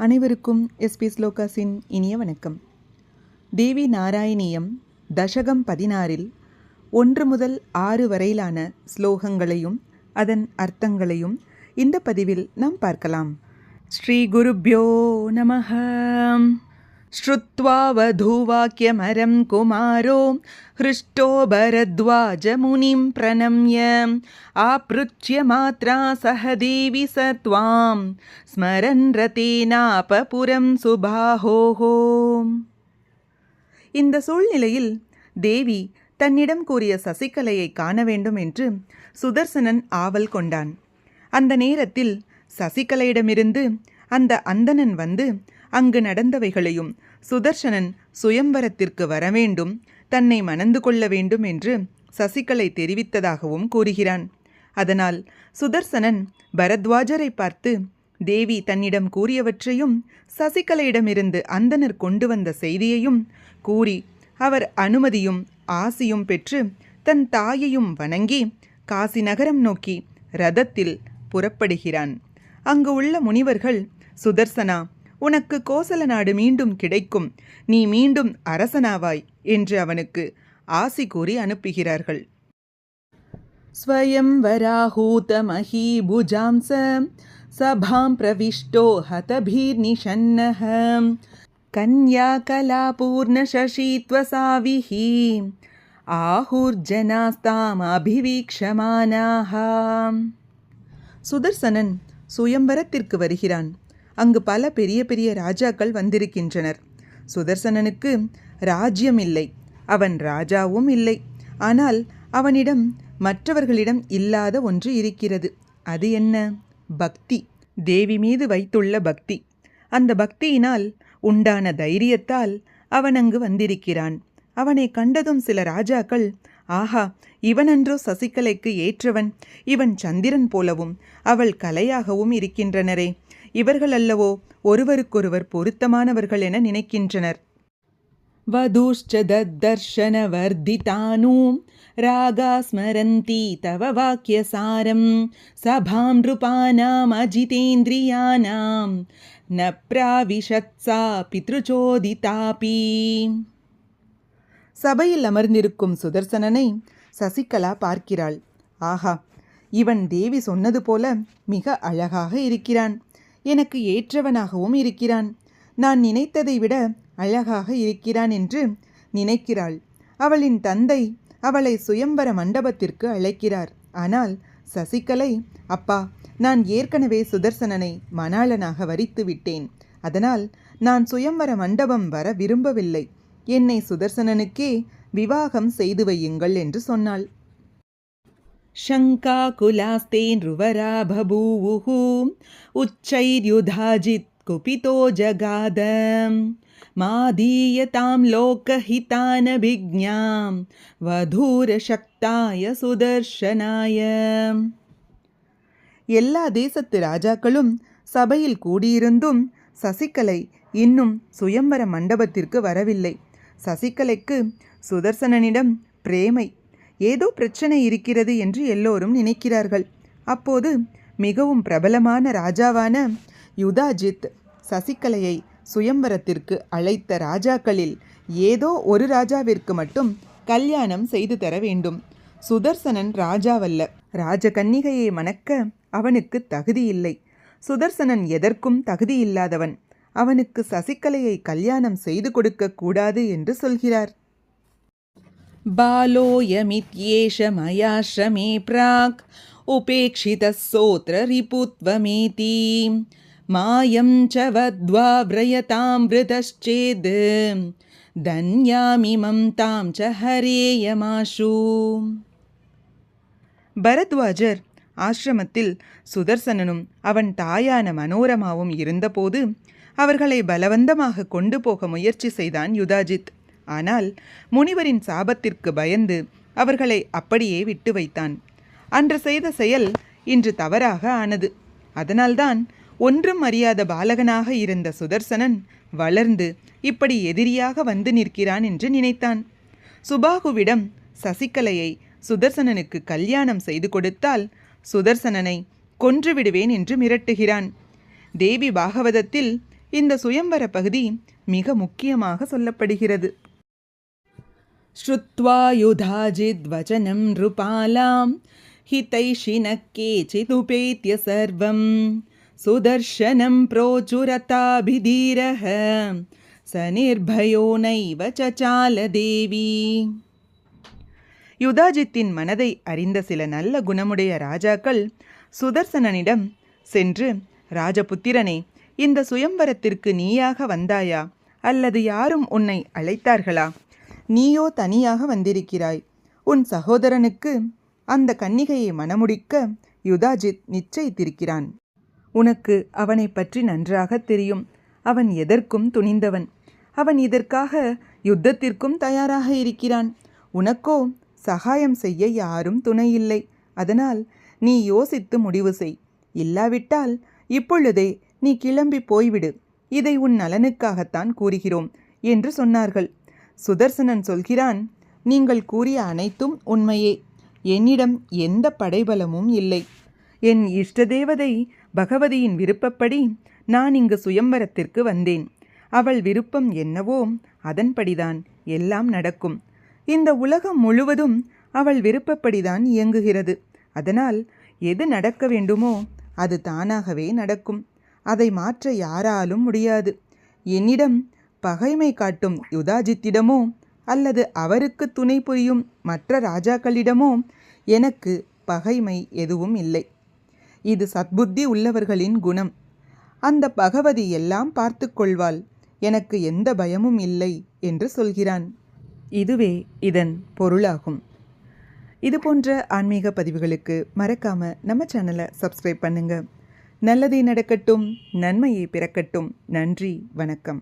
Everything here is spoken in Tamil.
அனைவருக்கும் எஸ்பி ஸ்லோகாஸின் இனிய வணக்கம். தேவி நாராயணியம் தசகம் பதினாறில் ஒன்று முதல் ஆறு வரையிலான ஸ்லோகங்களையும் அதன் அர்த்தங்களையும் இந்த பதிவில் நாம் பார்க்கலாம். ஸ்ரீ குருப்யோ நமः श्रुत्वा वधूवाक्यमरं कुमारो हृष्टो भरद्वाजमुनिं प्रणम्य आपृच्छ्य मात्रा सह देवि स त्वां स्मरन् रतेनापपुरं सुबाहोः இந்த சூழ்நிலையில் தேவி தன்னிடம் கூறிய சசிகலையை காண வேண்டும் என்று சுதர்சனன் ஆவல் கொண்டான் அந்த நேரத்தில் சசிகலையிடமிருந்து அந்த அந்தணன் வந்து அங்கு நடந்தவைகளையும் சுதர்சனன் சுயம்பரத்திற்கு வரவேண்டும் தன்னை மணந்து கொள்ள வேண்டும் என்று சசிகலை தெரிவித்ததாகவும் கூறுகிறான். அதனால் சுதர்சனன் பரத்வாஜரை பார்த்து தேவி தன்னிடம் கூறியவற்றையும் சசிகலையிடமிருந்து அந்தனர் கொண்டு வந்த செய்தியையும் கூறி அவர் அனுமதியும் ஆசியும் பெற்று தன் தாயையும் வணங்கி காசி நகரம் நோக்கி ரதத்தில் புறப்படுகிறான். அங்கு உள்ள முனிவர்கள் சுதர்சனா உனக்கு கோசல நாடு மீண்டும் கிடைக்கும் நீ மீண்டும் அரசனாவாய் என்று அவனுக்கு ஆசி கூறி அனுப்புகிறார்கள் ஸ்வயம் வராஹூதமஹீபுஜாம்ச சபாம் பிரவிஷ்டோ ஹதபீர்நிஷன்னः कन्याकलापूर्णशशीत्वसाविः ஆஹூர்ஜனாஸ்தாமபிவீக்ஷமானாக சுதர்சனன் சுயம்பரத்திற்கு வருகிறான் அங்கு பல பெரிய பெரிய ராஜாக்கள் வந்திருக்கின்றனர். சுதர்சனனுக்கு ராஜ்யம் இல்லை. அவன் ராஜாவும் இல்லை. ஆனால் அவனிடம் மற்றவர்களிடம் இல்லாத ஒன்று இருக்கிறது. அது என்ன? பக்தி. தேவி மீது வைத்துள்ள பக்தி. அந்த பக்தியினால் உண்டான தைரியத்தால் அவன் அங்கு வந்திருக்கிறான். அவனை கண்டதும் சில ராஜாக்கள் ஆஹா இவனன்றோ சசிகலைக்கு ஏற்றவன். இவன் சந்திரன் போலவும் அவள் கலையாகவும் இருக்கின்றனரே. இவர்கள் அல்லவோ ஒருவருக்கொருவர் பொருத்தமானவர்கள் என நினைக்கின்றனர். வதூஷ்ச தத்தர்ஷனவர்திதானூம் ராகா ஸ்மரந்தி தவ வாக்கியசாரம் சபாம் நிருபானாம் அஜிதேந்திரியானாம் ந பிராவிஷத்சா பித்ருச்சோதிதாபி சபையில் அமர்ந்திருக்கும் சுதர்சனனை சசிகலா பார்க்கிறாள். ஆஹா இவன் தேவி சொன்னது போல மிக அழகாக இருக்கிறான். எனக்கு ஏற்றவனாகவும் இருக்கிறான். நான் நினைத்ததை விட அழகாக இருக்கிறான் என்று நினைக்கிறாள். அவளின் தந்தை அவளை சுயம்பர மண்டபத்திற்கு அழைக்கிறார். ஆனால் சசிகலை அப்பா நான் ஏற்கனவே சுதர்சனனை மணாளனாக வரித்து விட்டேன். அதனால் நான் சுயம்பர மண்டபம் வர விரும்பவில்லை. என்னை சுதர்சனனுக்கே விவாகம் செய்து வையுங்கள் என்று சொன்னாள். शङ्काकुलास्ते नृवरा बभूवुः उच्चैर्युधाजित् कुपितो जगाद मादीयतां लोकहितानभिज्ञां வதூரசக்தாய சுதர்ஷனாய எல்லா தேசத்து ராஜாக்களும் சபையில் கூடியிருந்தும் சசிகலை இன்னும் சுயம்பர மண்டபத்திற்கு வரவில்லை சசிகலைக்கு சுதர்சனனிடம் பிரேமை ஏதோ பிரச்சனை இருக்கிறது என்று எல்லோரும் நினைக்கிறார்கள். அப்போது மிகவும் பிரபலமான ராஜாவான யுதாஜித் சசிகலையை சுயம்பரத்திற்கு அழைத்த ராஜாக்களில் ஏதோ ஒரு ராஜாவிற்கு மட்டும் கல்யாணம் செய்து தர வேண்டும். சுதர்சனன் ராஜாவல்ல. ராஜகன்னிகையை மணக்க அவனுக்கு தகுதியில்லை. சுதர்சனன் எதற்கும் தகுதியில்லாதவன். அவனுக்கு சசிகலையை கல்யாணம் செய்து கொடுக்க கூடாது என்று சொல்கிறார். बालोऽयमित्येष मयाश्रमे प्राक् उपेक्षितः सोऽत्र रिपुत्वमेति मायं च वद्वा व्रयतामृतश्चेद् धन्यामिमं तां च हरेयमाशु பரத்வாஜர் ஆசிரமத்தில் சுதர்சனனும் அவன் தாயான மனோரமாவும் இருந்தபோது அவர்களை பலவந்தமாக கொண்டு போக முயற்சி செய்தான் யுதாஜித் ஆனால் முனிவரின் சாபத்திற்கு பயந்து அவர்களை அப்படியே விட்டு வைத்தான். அன்று செய்த செயல் இன்று தவறாக ஆனது. அதனால்தான் ஒன்றும் அறியாத பாலகனாக இருந்த சுதர்சனன் வளர்ந்து இப்படி எதிரியாக வந்து நிற்கிறான் என்று நினைத்தான். சுபாகுவிடம் சசிகலையை சுதர்சனனுக்கு கல்யாணம் செய்து கொடுத்தால் சுதர்சனனை கொன்றுவிடுவேன் என்று மிரட்டுகிறான். தேவி பாகவதத்தில் இந்த சுயம்பர பகுதி மிக முக்கியமாக சொல்லப்படுகிறது. श्रुत्वा युधाजिद्वचनं नृपालां हितैषिणः केचिदुपेत्य सर्वं सुदर्शनं प्रोचुरताभिधीरः स निर्भयो नैव चचालदेवी யுதாஜித்தின் மனதை அறிந்த சில நல்ல குணமுடைய ராஜாக்கள் சுதர்சனனிடம் சென்று ராஜபுத்திரனே இந்த சுயம்வரத்திற்கு நீயாக வந்தாயா அல்லது யாரும் உன்னை அழைத்தார்களா நீயோ தனியாக வந்திருக்கிறாய். உன் சகோதரனுக்கு அந்த கன்னிகையை மணமுடிக்க யுதாஜித் நிச்சயித்திருக்கிறான். உனக்கு அவனை பற்றி நன்றாக தெரியும். அவன் எதற்கும் துணிந்தவன். அவன் இதற்காக யுத்தத்திற்கும் தயாராக இருக்கிறான். உனக்கோ சகாயம் செய்ய யாரும் துணையில்லை. அதனால் நீ யோசித்து முடிவு செய். இல்லாவிட்டால் இப்பொழுதே நீ கிளம்பி போய்விடு. இதை உன் நலனுக்காகத்தான் கூறுகிறோம் என்று சொன்னார்கள். சுதர்சனன் சொல்கிறான் நீங்கள் கூறிய அனைத்தும் உண்மையே. என்னிடம் எந்த படைபலமும் இல்லை. என் இஷ்ட தேவதை பகவதியின் விருப்பப்படி நான் இங்கு சுயம்பரத்திற்கு வந்தேன். அவள் விருப்பம் என்னவோ அதன்படிதான் எல்லாம் நடக்கும். இந்த உலகம் முழுவதும் அவள் விருப்பப்படிதான் இயங்குகிறது. அதனால் எது நடக்க வேண்டுமோ அது தானாகவே நடக்கும். அதை மாற்ற யாராலும் முடியாது. என்னிடம் பகைமை காட்டும் யுதாஜித்திடமோ அல்லது அவருக்கு துணை புரியும் மற்ற ராஜாக்களிடமோ எனக்கு பகைமை எதுவும் இல்லை. இது சத்புத்தி உள்ளவர்களின் குணம். அந்த பகவதி எல்லாம் பார்த்து கொள்வாள். எனக்கு எந்த பயமும் இல்லை என்று சொல்கிறான். இதுவே இதன் பொருளாகும். இது போன்ற ஆன்மீக பதிவுகளுக்கு மறக்காம நம்ம சேனலை சப்ஸ்கிரைப் பண்ணுங்க. நல்லதே நடக்கட்டும் நன்மையை பிறக்கட்டும். நன்றி வணக்கம்.